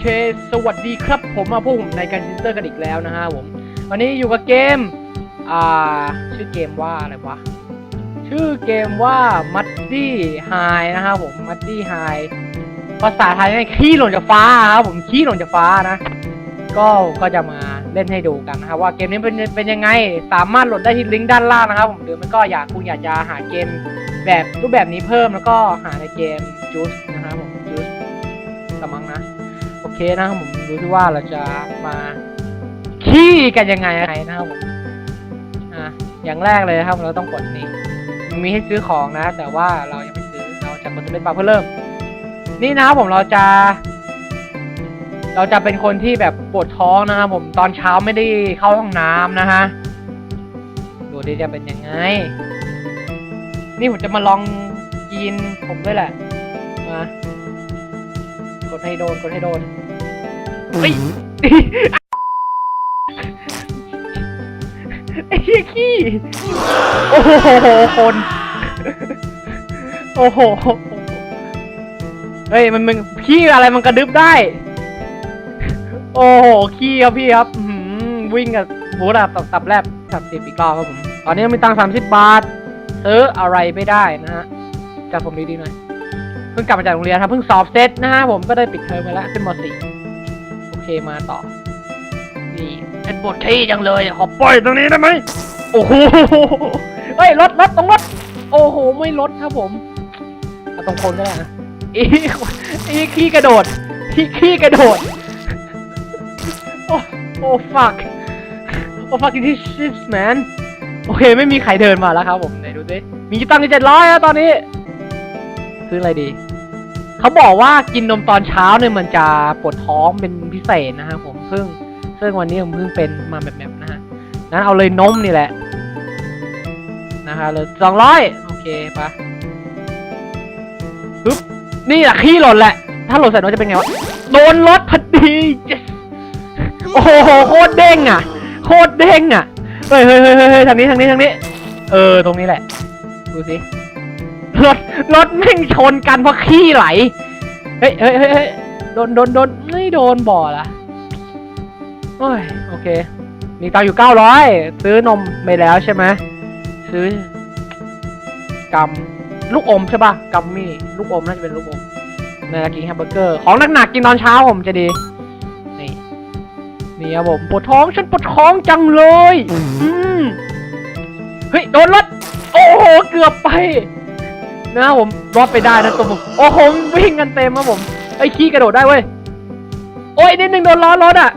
เค สวัสดีครับผมมาพวกผมในการซิสเตอร์กันอีกแล้วนะฮะผม วันนี้อยู่กับเกม อ่า ชื่อเกมว่าอะไรวะ ชื่อเกมว่า Muddy High นะครับผม Muddy High ภาษาไทยนี่ขี้หล่นจากฟ้าครับผมขี้หล่นจากฟ้านะ ก็ก็จะมาเล่นให้ดูกันนะครับว่าเกมนี้เป็นเป็นยังไง สามารถโหลดได้ที่ลิงก์ด้านล่างนะครับผมหรือไมันก็อยากคุณอยากจะหาเกมแบบรูปแบบนี้เพิ่มแล้วก็หาในเกม Juice น เคนะครับผมดูที่ว่าเราจะมาขี้กันยังไงนะครับผมอะอย่างแรกเลยครับเราต้องกดนี่มันมีให้ซื้อของนะ แต่ว่าเรายังไม่ซื้อเราจะกดสเปซบาร์เพื่อเริ่ม นี่นะครับผมเราจะ เราจะเป็นคนที่แบบปวดท้องนะครับผมตอนเช้าไม่ได้เข้าห้องน้ำนะฮะดูดิจะเป็นยังไง นี่ผมจะมาลองกินผมด้วยแหละมา กดให้โดนกดให้โดนเฮ้ยไอ้เหี้ยขี้โอ้โหคน โอ้โหเฮ้ยมันมันขี้อะไรมันกระดึบได้ โอ้โหขี้ครับพี่ครับอื้อหือวิ่งกับบูดับตับตับแลบสับสิบอีกรอบครับผม ตอนนี้มีตังค์สามสิบบาทซื้ออะไรไม่ได้นะฮะจับผมดีๆหน่อยเพิ่งกลับมาจากโรงเรียนครับเพิ่งสอบเสร็จนะฮะผมก็ได้ปิดเทอมไปแล้วขึ้นมสี่โอเคมาต่อ นี่เป็นบทที่จังเลยขอปล่อยตรงนี้ได้ไหมโอ้โหเฮ้ยรถรถตรงรถโอ้โหไม่รถครับผมเอาตรงคนก็ได้นะอีอีขี้กระโดดขี้ขี้กระโดดโอ้โอ้ fuck โอ้ fucking this shit man โอเคไม่มีใครเดินมาแล้วครับผมไหนดูสิมีตังค์เจ็ดร้อยแล้วตอนนี้ซื้ออะไรดี เขาบอกว่ากินนมตอนเช้าเนี่ยมันจะปวดท้องเป็นพิเศษนะฮะผมเพิ่งซึ่งวันนี้ผมเพิ่งเป็นมาแบบแบบๆนะฮะนั้นเอาเลยนมนี่แหละนะคะเลยสองร้อยโอเคปะปึ๊บนี่แหละขี้หล่นแหละ ถ้าหล่นใส่รถจะเป็นไงวะโดนรถพอดี yes โอ้โหโคตรเด้งอะ โคตรเด้งอะเฮ้ยเฮ้ยเฮ้ยเฮ้ยทางนี้ทางนี้ทางนี้ เออตรงนี้แหละ ดูสิ รถรถแม่งชนกันเพราะขี้ไหล เฮ้ยเฮ้ยเฮ้ยโดนโดนโดนไม่โดนบ่อละโอ้ยโอเค มีตังอยู่เก้าร้อยซื้อนมไปแล้วใช่ไหมซื้อกำลูกอมใช่ป่ะกัมมี่ลูกอมน่าจะเป็นลูกอมในรากินแฮมเบอร์เกอร์ ของหนักๆกินตอนเช้าผมจะดี นี่ นี่ครับผมปวดท้องฉันปวดท้องจังเลย อืมเฮ้ย โดนรถ โอ้โห เกือบไป นะครับผมรอดไปได้นะตัวผมโอ้โหวิ่งกันเต็มครับผมไอ้ขี้กระโดดได้เว้ยโอ้ยนิดนึงโดนล้อรถอะ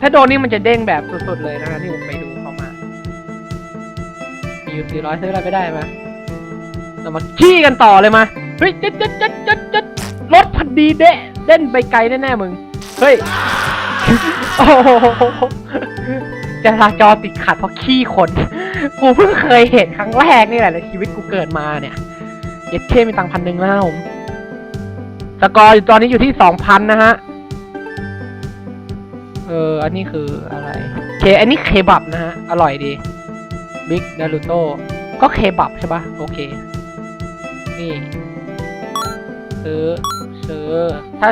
ถ้าโดนนี่มันจะเด้งแบบสุดๆเลยนะฮะที่ผมไปดูเขามามีอยู่สี่ร้อยซื้ออะไรไม่ได้มาเรามาขี้กันต่อเลยมาเฮ้ยจัดจัดจัดจัดจัดรถพอดีเด้เด้นไปไกลแน่ๆมึงเฮ้ยโอ้โห จราจรติดขัดเพราะขี้คน กูเพิ่งเคยเห็นครั้งแรกนี่แหละในชีวิตกูเกิดมาเนี่ยเย็ดเคมีตังพันหนึ่งแล้วผมสกอร์อยู่ตอนนี้อยู่ที่สองพันนะฮะ เออ อันนี้คืออะไร เค อันนี้เคบับนะฮะ อร่อยดี บิ๊กดารุโต้ก็เคบับใช่ปะโอเค นี่ ซื้อ ซื้อ ถ้า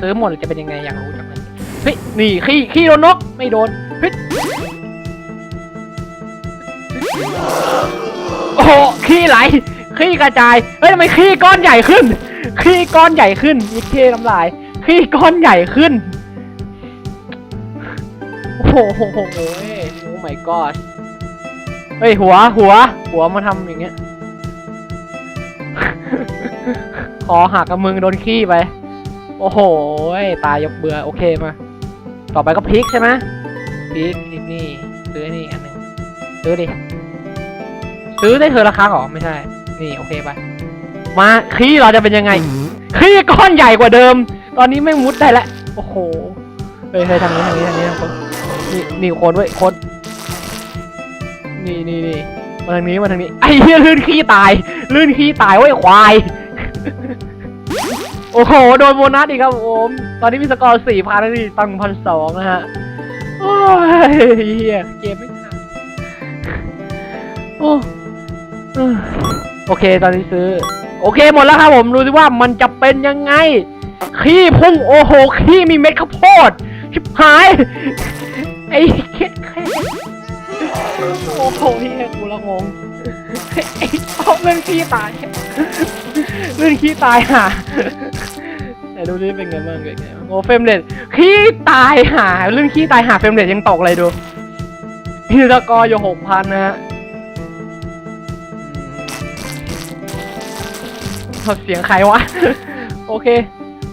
ซื้อหมดจะเป็นยังไงอยากรู้จังเลยเฮ้ย นี่ ขี้ ขี้โดนนก ไม่โดนเฮ้ย โอ้โหขี้ไหล ขี้กระจาย เฮ้ยทำไมขี้ก้อนใหญ่ขึ้น ขี้ก้อนใหญ่ขึ้นยิเคน้ำลาย ขี้ก้อนใหญ่ขึ้น โอ้โหโหโหโอ้ยโอ้ my god เฮ้ยหัวหัว หัวมาทำอย่างเงี้ยคอหักกับมึงโดนขี้ไป โอ้โหตายยกเบื่อโอเคมา ต่อไปก็พริกใช่ไหมพริกพริกนี่ซื้อนี่อันหนึ่งซื้อดิ ซื้อได้เธอละครั้งเหรอไม่ใช่ นี่โอเคไป มาขี้เราจะเป็นยังไงขี้ก้อนใหญ่กว่าเดิม ตอนนี้ไม่งมุดได้แล้วโอ้โหเฮ้ยเฮ้ยทางนี้ทางนี้ทางนี้ทางคนนี่นี่โคนไว้ยโคนนี่นี่นี่มาทางนี้มาทางนี้ไอ้เหี้ยลื่นขี้ตาย ลื่นขี้ตายเว้ยควายโอ้โหโดนโบนัสอีกครับผมตอนนี้มีสกอร์สี่พันนี่ตังพันสองนะฮะโอ้ยเฮียเกมไม่ทันโอ้เออ โอเคตอนนี้ซื้อ โอเคหมดแล้วครับผมดูสิว่ามันจะเป็นยังไง ขี้พุ่งโอ้โห ขี้มีเม็ดข้าวโพด ชิบหาย ไอ้เค็ดแค่โอ้โหเฮียกูละงงไอ้เอาเรื่องขี้ตายเรื่องขี้ตายห่าไหนดูดิเป็นไงบ้างเป็นไงโอ้เฟมเรทขี้ตายห่าเรื่องขี้ตายห่าเฟมเรทยังตกเลยดูพี่ตะกออยู่หกพันนะฮะ เสียงใครวะ โอเค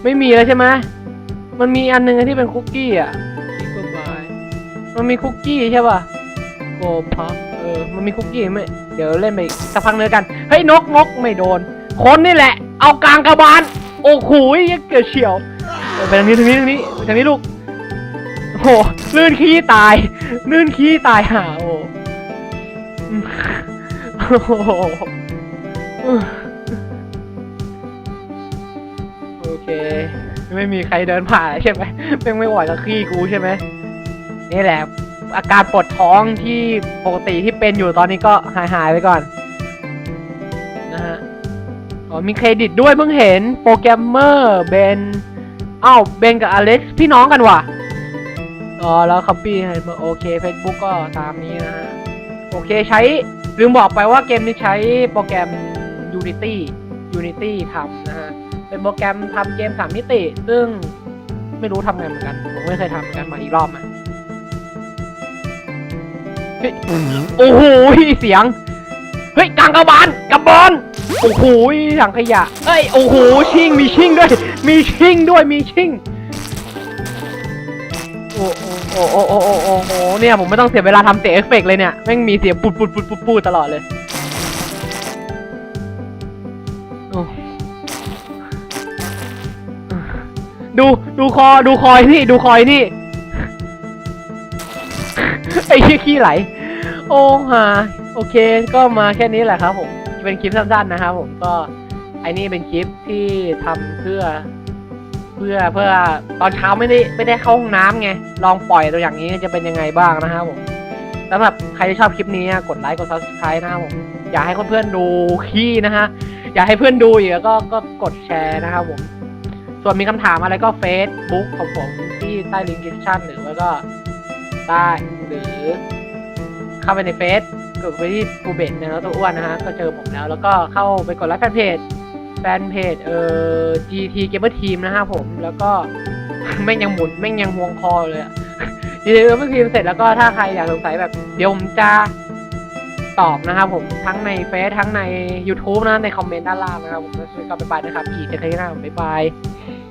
ไม่มีแล้วใช่ไหมมันมีอันหนึงที่เป็นคุกกี้อะคุกบายมันมีคุกกี้ใช่ป่ะโกพับเออมันมีคุกกี้ไหมเดี๋ยวเล่นไปอีกสักพักเนื้อกันเฮ้ยนกนกไม่โดน คนนี่แหละ เอากลางกระบาลโอ้โหยังเกิดเฉียวเออไปทางนี้ทางนี้ทางนี้ไปทางนี้ลูกโอ้โหลื่นขี้ตายลื่นขี้ตายห่าโอ้อืมโอ้โห เค ไม่มีใครเดินผ่านใช่ไหมแม่งไม่ไหวกับขี้กูใช่ไหมนี่แหละ อาการปวดท้องที่ปกติที่เป็นอยู่ตอนนี้ก็หายหายไปก่อนนะฮะอ๋อมีเครดิตด้วยเพิ่งเห็นโปรแกรมเมอร์เบนอ้าวเบนกับอเล็กซ์พี่น้องกันว่ะอ๋อแล้วคัมปี้ให้มาโอเค Facebook ก็ตามนี้นะฮะโอเคใช้ ลืมบอกไปว่าเกมนี้ใช้โปรแกรม Unity Unity ทำนะฮะ เป็นโปรแกรมทำเกมสามมิติ ซึ่งไม่รู้ทำไงเหมือนกัน ผมไม่เคยทำเหมือนกันมาอีกรอบอะเฮ้ยโอ้โหเสียง เฮ้ยกลางกระบาลกระบอลโอ้โหถังขยะเอ้ยโอ้โหชิงมีชิงด้วย มีชิงด้วยมีชิงโอ้โอ้โอ้โอ้โอ้โอ้โอ้โหเนี่ยผมไม่ต้องเสียเวลาทำเสียเอฟเฟกต์เลยเนี่ยแม่งมีเสียงปุดปุดปุดปุดปุดตลอดเลย ดูดูคอดูคอยนี่ดูคอยนี่ไอ้ขี้ขี้ไหล โอ้ฮาโอเค ก็มาแค่นี้แหละครับ ผมเป็นคลิปสั้นๆนะครับผมก็ไอ้นี่เป็นคลิปที่ทำเพื่อ เพื่อเพื่อตอนเช้าไม่ได้ไม่ได้เข้าห้องน้ำไงลองปล่อยตัวอย่างนี้จะเป็นยังไงบ้างนะครับผมสำหรับใครที่ชอบคลิปนี้กดไลค์กด subscribe นะครับผมอยากให้เพื่อนๆดูขี้นะฮะอยากให้เพื่อนดูอีกก็ก็กดแชร์นะครับผม ส่วนมีคำถามอะไรก็เฟซบุ๊กของผมที่ใต้ลิงก์ description หรือว่าก็ใต้หรือเข้าไปในเฟซกดไปที่ปูเบนนะแล้วตัวอ้วนนะฮะก็เจอผมแล้ว แล้วก็เข้าไปกดไลค์แฟนเพจแฟนเพจเอ่อ GT Gamer Team นะครับผมแล้วก็แม่งยังหมุนแม่งยังห่วงคอเลยอะ GT Gamer Team เสร็จแล้วก็ถ้าใครอยากสงสัยแบบเดี๋ยวผมจะตอบนะครับผมทั้งในเฟซทั้งใน YouTube นะในคอมเมนต์ด้านล่างนะครับผมก็ช่วยก็ไปบายนะครับอีกจะเคยหน้าผมบ๊ายบาย